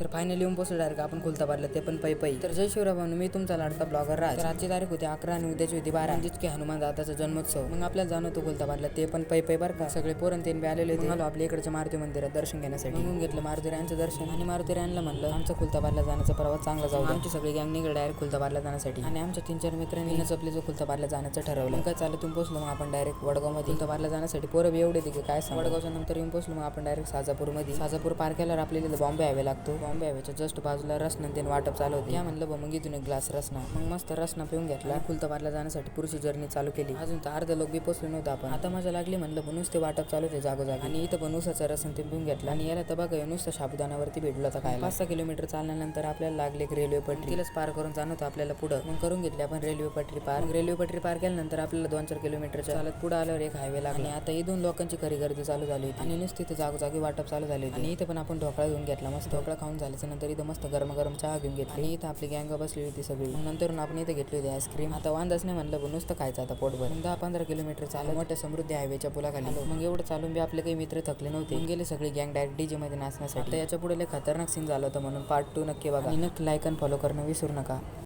तर फायनली येऊन पोहोचलो डायरेक्ट आपण खुलताबादला. ते पण पै पै. तर जय शिवराय मी तुमचा लाडका ब्लॉगर राज. तर आजची तारीख होती अकरा आणि उद्याची होती बारा. म्हणजेच की हनुमान दादाचा जन्मोत्सव. मग आपल्याला जाणं होतं खुलताबादला. ते पण पै पै बरं का. सगळे पोरण तीन बी आलेले होते. आलो आपल्या इकडच्या मारुती मंदिरात दर्शन घेण्यासाठी. म्हणून घेतलं मारुतीरायांचं दर्शन. आणि मारुतीरायांना म्हणलं आमचं खुलताबादला जाण्याचा प्रवास चांगला जाऊ आमची सगळी गँग निघाली डायरेक्ट खुलताबादला जाण्यासाठी. आणि आमच्या तीन चार मित्रांनी जपले चपले जो खुलताबादला जाण्याचं ठरवलं. काय चालत तुम्ही पोहोचलो मग आपण डायरेक्ट वडगावमध्ये. खुलताबादला जाण्यासाठी पोरं एवढे की काय वडगावच्या नंतर येऊन पोहोचलो मग आपण डायरेक्ट साजापूरमध्ये. साजापूर पार्क केल्यावर आपल्याला बॉम्बे यावे लागतो. बॉम्बे जस्ट बाजूला रसना ते वाटप चालू होते. या म्हणलं मग इथून एक ग्लास रसना. मग मस्त रसना पिऊन घेतला. खुलताबादला जाण्यासाठी पुरुषी जर्नी चालू केली. अजून तर अर्ध लोक बी पोचले नव्हतं आपण. आता मजा लागली म्हणलं पण नुसते वाटप चालू होते जागोजागी. आणि इथं पण उसाचा रसन ते पिऊन घेतला. आणि याला तर बघा नुसतं साबुदानावरती भेटलं होता काय पाच सहा किलोमीटर चालल्यानंतर आपल्याला लागले एक रेल्वे पटरी. तिलाच पार करून जाणं होतं आपल्याला पुढं. मग करून घेतली आपण रेल्वे पटरी पार. रेल्वे पटरी पार केल्यानंतर आपल्याला दोन चार किलोमीटरच्या चालत पुढे आल्यावर एक हायवे लागला. आणि आता दोन लोकांची खरी गर्दी चालू झाली होती. आणि नुसती इथं जागोजागी वाटप चालू झाली होती. आणि इथं पण आपण ढोकळा घेऊन घेतला. मस्त ढोकळा खाऊन झाल्याच्यानंतर इथं मस्त गरम गरम चहा घेऊन घेतली. आणि इथं आपली गँग बसली होती सगळी. नंतर आपण इथं घेतली होती आईस्क्रीम आता वांदाच नाही म्हणलं पण नुसतं खायचं आता पोटभर. दहा पंधरा किलोमीटर चालू मोठ्या समृद्धी हायवेच्या पुलाखाली. मग एवढं चालून बी आपले काही मित्र थकले नव्हते. गेले सगळे गँग डायरेक्ट डीजे मध्ये नाचण्यासाठी. याच्यापुढे खतरनाक सीन झालं होतं म्हणून पार्ट टू नक्की बघा. नक्की लाईक आणि फॉलो करणं विसरू नका.